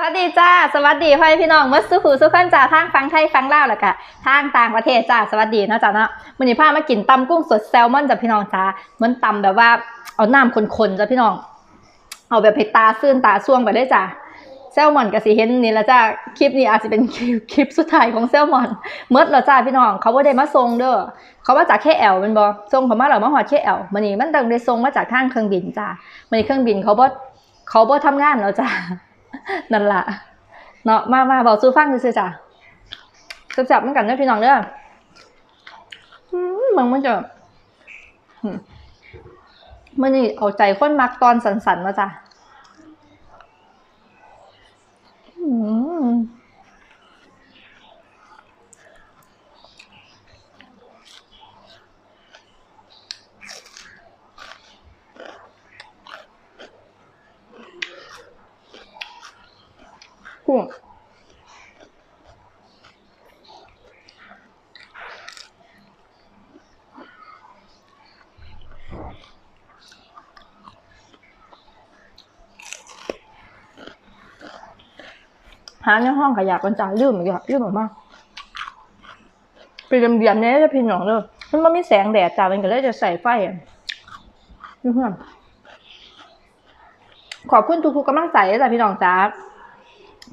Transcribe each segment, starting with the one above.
สวัสดีจ้า สวัสดีพ่อแม่พี่น้องมัสสุขูสุขันจ้าทางฟังไทยฟังลาวแล้วก็ทางต่างประเทศจ้า สวัสดีเนาะจ้าเนาะมื้อนี้พามากินตำกุ้งสดแซลมอนจ้าพี่น้องจ้าเหมือนตำแบบว่าเอาน้ำข้นๆจ้าพี่น้อง เอาแบบให้ตาซื่นตาส่วงไปเลยจ้าแซลมอนก็สิเห็นนี่ละจ้าคลิปนี้อาจจะเป็นคลิปคลิปสุดท้ายของแซลมอนเมื่อแล้วจ้าพี่น้อง เขาบ่ได้มาส่งเด้อเขามาจากแค่แอลเป็นบ่ส่งเขามาแล้วมาฮอดแค่แอลมื้อนี้มันต้องได้ส่งมาจากทางเครื่องบินจ้ามื้อนี้เครื่องบินเขาบ่เขาบ่ทำงานแล้วจ้า นั่นละเนาะมามาบอกสู้ฟังซื้อๆจ้ะจับๆมันกันเด้พี่น้องเด้อืมมันมันจะมมันนี่เอาใจคนมักตอนสันๆมาจ้ะอืม กุ้งหาในห้องขยะกันจ้าลืมอีกแล้วลืมออกมาไปเรียมๆเนี่ยจะพี่น้องเด้อมันไม่มีแสงแดดจ้ามันก็เลยจะใส่ไฟอะเพื่อนขอบคุณทุกๆกำลังใจจ้าพี่น้องจ้า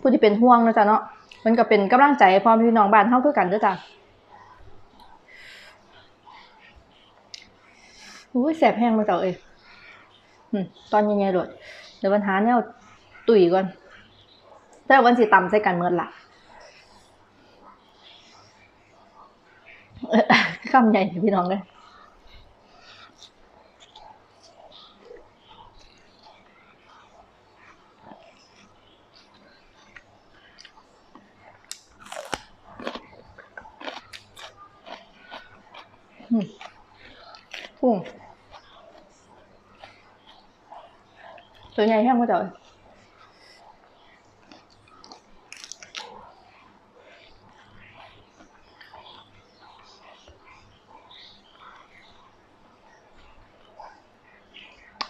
ผู้ที่เป็นห่วงนะจ๊ะเนาะมันก็เป็นกำลังใจพร้อมพี่น้องบ้านเท่าคือกันด้อจ้าอุ้ยแสบแห้งมาเจ้าเอ้ยตอนยังไงโดดเดี๋ยววันหาเนี่ยตุ๋ยก่อนแต่วันสิตำใส่กันเมื่อละเอ่อคำใหญ่พี่น้องเลย กุ้งตัวใหญ่แห้งก็จะ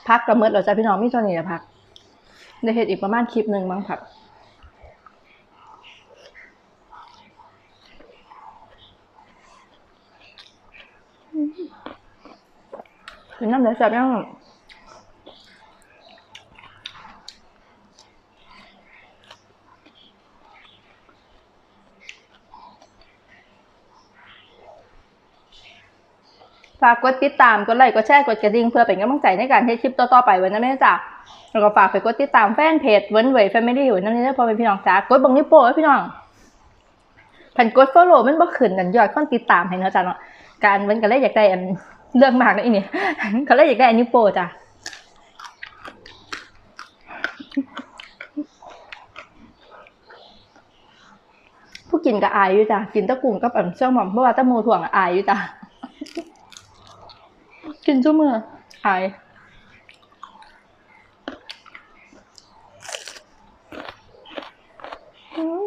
พักกระเมิดเราจะพี่น้องมีตัวนี้จะพัก ได้เห็ดอีกประมาณคลิปหนึ่งมั้งครับ ถึงน้ำเดือดจับยังฝากกดติดตาม กดไลค์ กดแชร์ กดกระดิ่งเพื่อเป็นกำลังใจในการให้คลิปต่อๆไปว้นะแม่จ้ะแล้วก็ฝากไปกดติดตามแฟนเพจเวิร์นเวยแฟมิลี่อยู่นั่นนี่พอเป็นพี่น้องจ้ากดบังนิ้วโป้ไว้พี่น้องผันกดฟอลโล่มันบ่ขึ้นนั่นยอดคนติดตามให้เนาะจ้ะเนาะการเว้นก็เลยอยากได้อัน เรื่องมากนะอีนี่เขาเลยอยากได้อันนิ้โปรจ้ะผู้กินก็อายอยู่จ้ะกินตะกุ่งกับบเชื่อหม่อมเพราะว่านตะโมถ่วงอายอยู่จ้ะกินชั่วมืออายอืม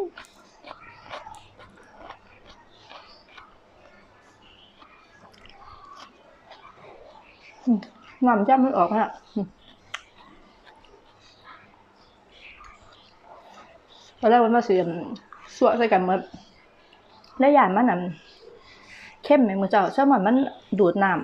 อืม น้ำจ้ำมันออกแล้วตอนแรกมันมาเสียมสวใส่กันหมาและยานมันนั่นเข้มไหมมือเจ้าเชื่อมันมันดูดน้ำ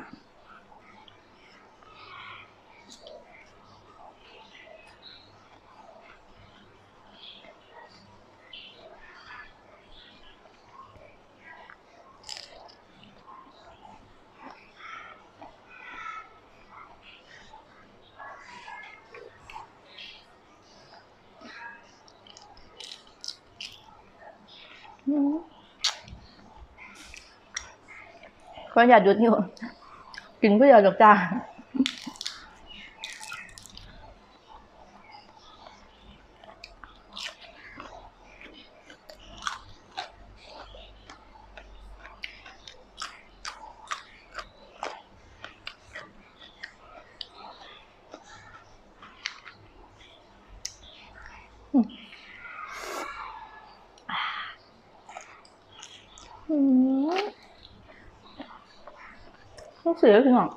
อืม ก็อย่าหยุดอยู่กินเพื่ออยากจ้าอืมต้อง เสียถึงหรอ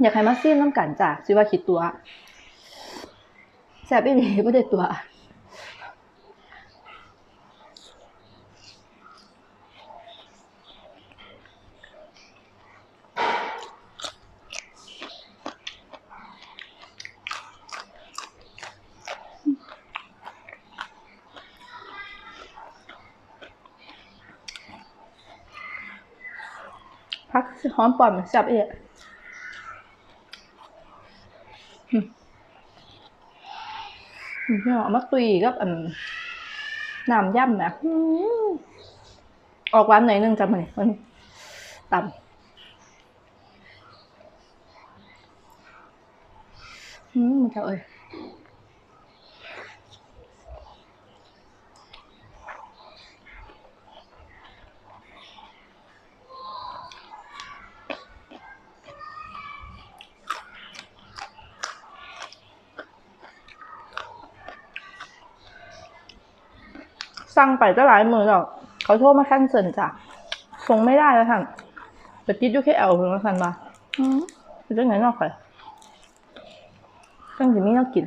อยากให้มาซีนน้ำกันจ้ะซิว่าคิดตัวแซ่บอีหลีไม่ได้ตัว พักหอมปอมแซ่บอีกอืมอืมพี่น้องเอามาตุยกับอันน้ำย่ำนะอออกหวานหน่อยนึงจ้ะมันมันต่ำอืมมันจะเอ้ย สั่งไปจะหลายมือหรอก เขาโทรมาแคนเซิลจ้ะส่งไม่ได้แล้วท่านไปติดอยูแค่เอลเพิ่งแล้วท่านมาอืมเป็นเรื่องไหนนอกไปเรื่องสิมีน่ากิน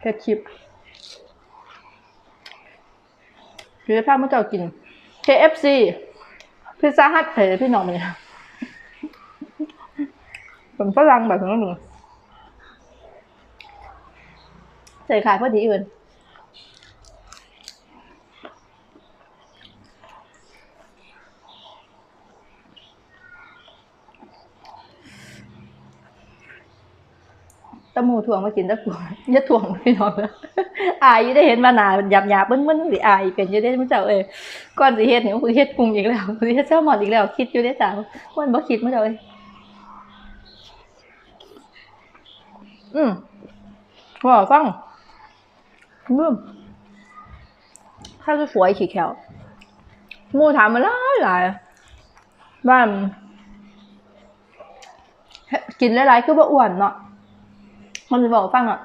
แค่ชิปคือภาพเมื่อเจ้ากิน KFC พิซซ่าฮัทเผยพี่น้องมันเนี่ยเป็นฝรั่งแบบนั้นหนึ่งใส่ขายพอดีอื่น ตะมูถ่วงมากินตะกูอย่าถ่วงพี่น้องเลยอายอยู่ได้เห็นมาหนาหยาบหยาบๆเบิ้นเบิ้นสิอายเป็นอยู่ได้มื้อเจ้าเอ้ยก่อนสิเฮ็ดนี่คือเฮ็ดปรุงอีกแล้วคือเฮ็ดแซลมอนอีกแล้ว คิดอยู่ได้จ้ามันบ่คิดมื้อเจ้าเอ้ยอืมว่าฟังมึมข้าวสวยขี้แขวมูถามมาหลายหลายว่ากินหลายๆคือบ่อ้วนเนาะ มันจะบอกฟังอะ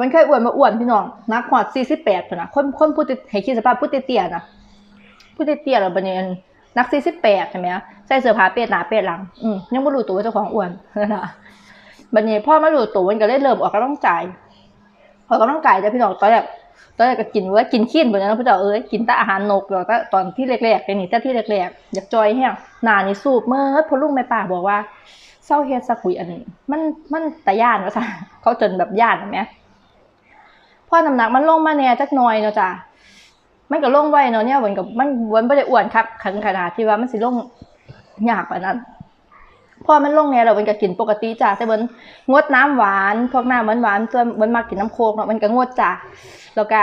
มันเคยอ้วนมาอ้วนพี่น้องนักหอดสี่สิบแปดนะคนคนพูดให้คิดสภาพพูดเตี้ยๆนะพูดเตี้ยๆแล้วบันนี้นักสี่สิบแปดใช่ไหมใส่เสื้อผ้าเป็ดหนาเป็ดหลังอืมยังไม่รู้ตัวว่าเจ้าของอ้วนนะบันนี้พ่อไม่รู้ตัวมันก็เลยเริ่มออกกำลังกายออกกำลังกายแต่พี่น้องตอนแรก ตอนแรกก็กินว่ากินขี้นแบบนั้นพี่เจ้าเอ้ยกินแต่อาหารนกแล้วก็ตอนที่แรกๆไอ้นี่แต่ที่แรกๆอยากจอยแห้งหนานี่สูบเมื่อพอลุงแม่ป่าบอกว่าเศร้าเฮ็ดสักคุยอันนี้ มันมันแต่ย่านว่าซะเขาจนแบบย่านเห็นไหมพอน้ำหนักมันลงมาแน่จักหน่อยเนาะจ้ะมันก็ลงไวเนาะเนี่ยเหมือนกับมันมันไม่ได้อ้วนคักขันขนาดที่ว่ามันสิลงยากกว่านั้น พอมันลงเนี่ยเราเป็นก็กินปกติจ้ะแต่เหมือนงดน้ำหวาน พวกน้ำหวานหวานๆส่วนมันมากินน้ำโคกเนาะมันก็งดจ้ะแล้วก็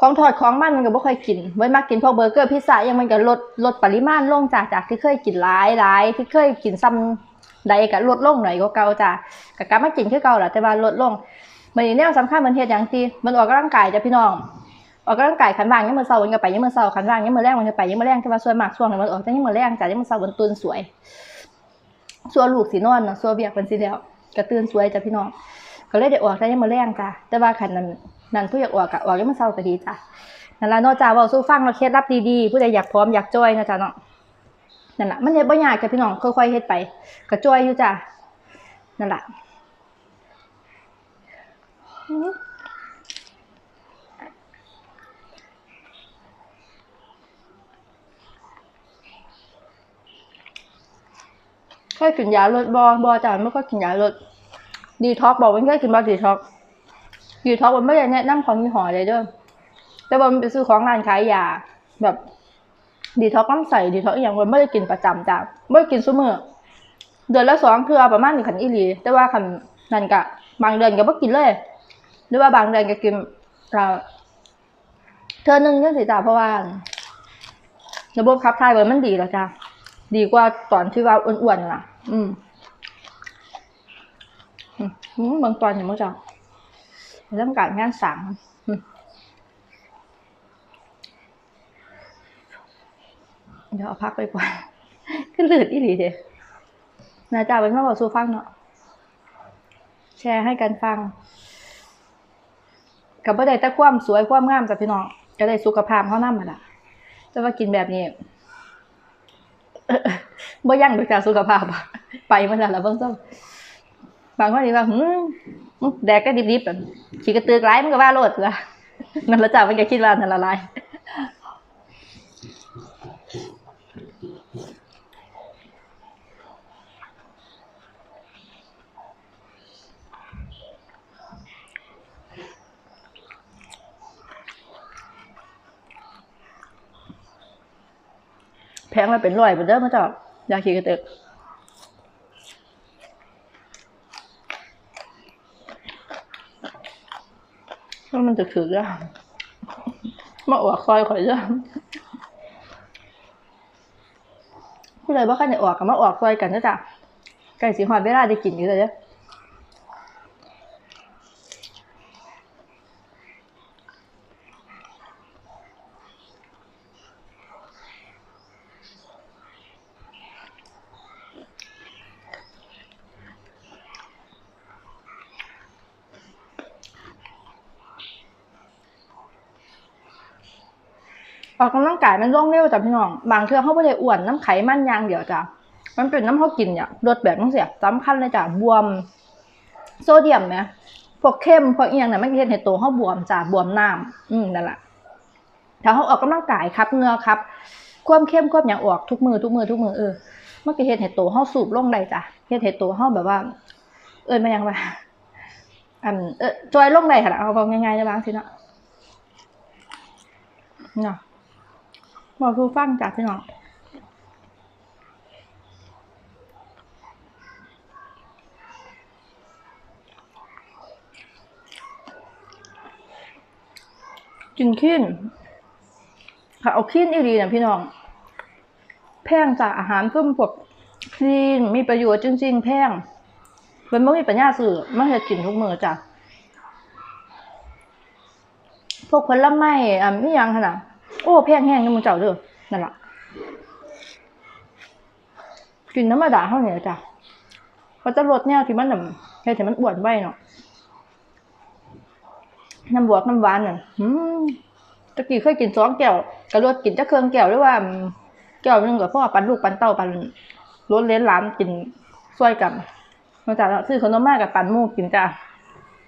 ของทอดของมันมันก็บ่ค่อยกินไว้นมากกินพวกเบอร์เกอร์พิซซ่ายังมันก็ลดลดปริมาณลงจากจากที่เคยกินหลายหลายที่เคยกินซ้ำใดก็ลดลงหน่อยก็เก่าจ้ะก็กลับมากินคือเก่าแหละแต่ว่าลดลงมันนี่แนวสำคัญมันเฮ็ดหยังที่มันออกกำลังกายจ้ะพี่น้อง ออกกำลังกายขันว่างยังมือเช้ามันก็ไปยังมือเช้าขันว่างยังมือแรงมันก็ไปยังมือแรงแต่ว่าส่วนมากช่วงนั้นมันออกแต่ยังมือแรงจ้ะยังมือเช้ามันตื่นสวยส่วนลูกสีนอนเนาะส่วนเบียกเป็นสีแล้วก็ตื่นสวยจ้ะพี่น้องก็เลยได้ออกได้ยังมือแรงจ้ะแต่ว่าขันนั้นนั้นผู้อยากออกก็ออกยังมือเช้าก็ดีจ้ะนั่นละนอกจากเว่าสู้ฟังเราเคล็ดลับดีๆผู้ใดอยากพร้อมอยากจอยนะจ๊ะเนาะนั่นแหละมันเฮ็ดบ่ยากจ้ะพี่น้องค่อยๆเฮ็ดไปก็จอยอยู่จ้ะนั่นแหละ เคยกินยาลดบอบอจ้ะไม่ค่อยกินยาลดดีท็อกบอกว่าเคยกินบอดีท็อกดีท็อกมันไม่ได้แนะนำของยี่ห้อเลยเด้อแต่ว่ามันไปซื้อของร้านขายยาแบบดีท็อกน้ำใสดีท็อกอย่างมันไม่ได้กินประจำจ้ะไม่ได้กินซุมือเดือนละสองคือเอาประมาณหนี้ขันอีหลีแต่ว่าขันนั่นกะ บางเดือนก็บ่กินเลย หรือว่าบางเดือนก็กินเราเธอหนึ่งยังสิจ้ะเพราะว่าระบบขับถ่ายมันดีแล้วจ้ะดีกว่าตอนที่ว่าอ้วนๆน่ะ อืมอืมอืมบางตอนอย่างมั้งจ้ะเรื่องการงานสางอืมเดี๋ยวเอาพักไปก่อนขึ้นเลือดอีหลีเด้นะจ๊ะเป็นมาบอกสู้ฟังเนาะแชร์ให้กันฟัง กับบ่ได้แต่ความสวยความงามจ้ะพี่น้องก็ได้สุขภาพเฮานำมาล่ะแต่ว่ากินแบบนี้ บ่ยั่งดูจากสุขภาพอะไปมาแล้วละเบิ่งซ้ำบางคนนี่ว่าหืมแดกก็ดิบๆแบบขี้กระตือกหลายมันก็ว่าโลดละนั่นละจ้ามันก็คิดว่านั่นละลาย แพงมาเป็นร้อยบ่เด้อมาเจ้ายาขี้กระเตกแล้วมันจะถือแล้วมาอวกคอยข่อยเด้อผู้ใดบ่คันได้ออกก็มาออกซอยกันเด้อจ้ะใกล้สิฮอดเวลาได้กินอยู่แล้วเด้อ ออกกำลังกายมันร่องเร็วจ้ะพี่น้อง บางเทื่อเขาไม่ได้อ้วนน้ำไขมันยางเดียวจ้ะมันเป็นน้ำเขากินเนี่ยลดแบบต้องเสียสำคัญเลยจ้ะบวม โซเดียมไหมพวกเข้มพวกเอียงเนี่ยมันเห็นให้ตัวเขาบวมจ้ะบวมน้ำอืมนั่นแหละถ้าเขาออกกำลังกายครับเงือครับ ความเข้มความอย่างออกทุกมือทุกมือทุกมือเออมันก็เห็นให้ตัวเขาสูบลงได้จ้ะเห็นให้ตัวเขาแบบว่า เอินมายังไงอันเออจอยลงได้ค่ะเอาบอกง่ายๆจะบ้างสิเนาะเนาะ บอกคือฟังจากพี่น้องกินขี้นค่ะเอาขี้นอีรีนะพี่น้อง แพงจากอาหารเพิ่มพวกคลีนมีประโยชน์จริงๆ แพงเป็นไม่มีปัญญาสื่อไม่เคยกินทุกมือจ้ะพวกผลไม้อะไม่ยังขนาด โอ้แพงแห้งนี่มึงเจ้าเด้อนั่นแหละกินน้ำมาด่าเท่านี้จ้ะเขาจะลดแนวที่มันแบบเฮ็ดให้มันอ้วนไว้เนาะน้ำบวกน้ำหวานน่ะตะกี้เคยกินสองแก้วก็ลดกินจะเครื่องแก้วหรือว่าแก้วนึงก็พ่อปันลูกปันเต้าปันรถเลนหลานกินช่วยกันนอกจากซื้อขนมมากกับปันมูกินจ้ะ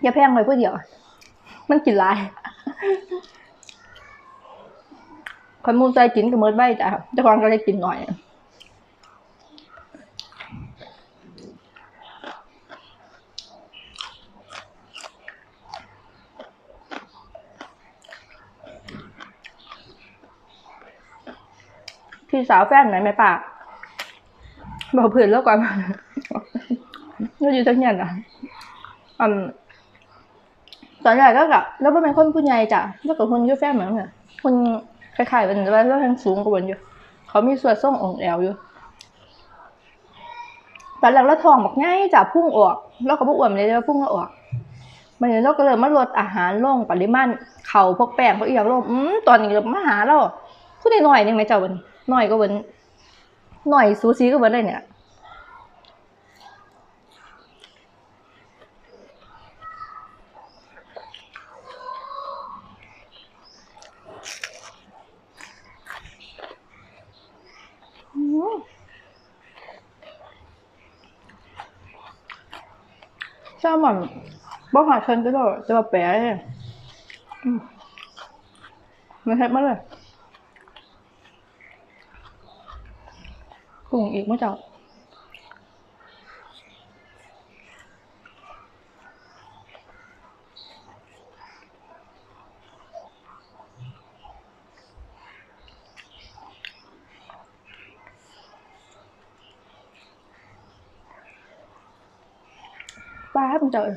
อย่าแพงไปเพื่อเดียว มันกินหลาย คนมูใจกินก็เมิดใบจ้ะเจ้าของก็เลยกินหน่อยพี่สาวแฟนไหนไหมป่าบอกเพื่อนแล้วก่อนเราอยู่จังยันอะอืมตอนแรกก็กะแล้วก็เป็นคนผู้ใหญ่จ้ะแล้วก็คนยุ่แฟนเหมือนกันคน คล้ายๆเป็นแต่ว่าทางสูงกว่าบนอยู่ เขามีส่วนส่งองแอลอยู่ตอนแรกเราทองบอกง่ายจะพุ่งออกแล้วก็บอ้วนเลยว่าพุ่งก็ออกมันเลยเราก็เลยมาลดอาหารลงปริมาณเข่าพวกแป้งพวกอีกอย่างลงอืมตอนนี้เรามาหาเราพูดได้หน่อยหนึงไหมเจ้าวันหน่อยก็วันหน่อยซูซีก็วันเลยเนี่ย อืม แซลมอนบ่หาเชิญก็ได้จะมาแปะเลยอืมมันเฮ็ดมาเลยกุ้งอีกเมื่อเจ้า ba hết không trời.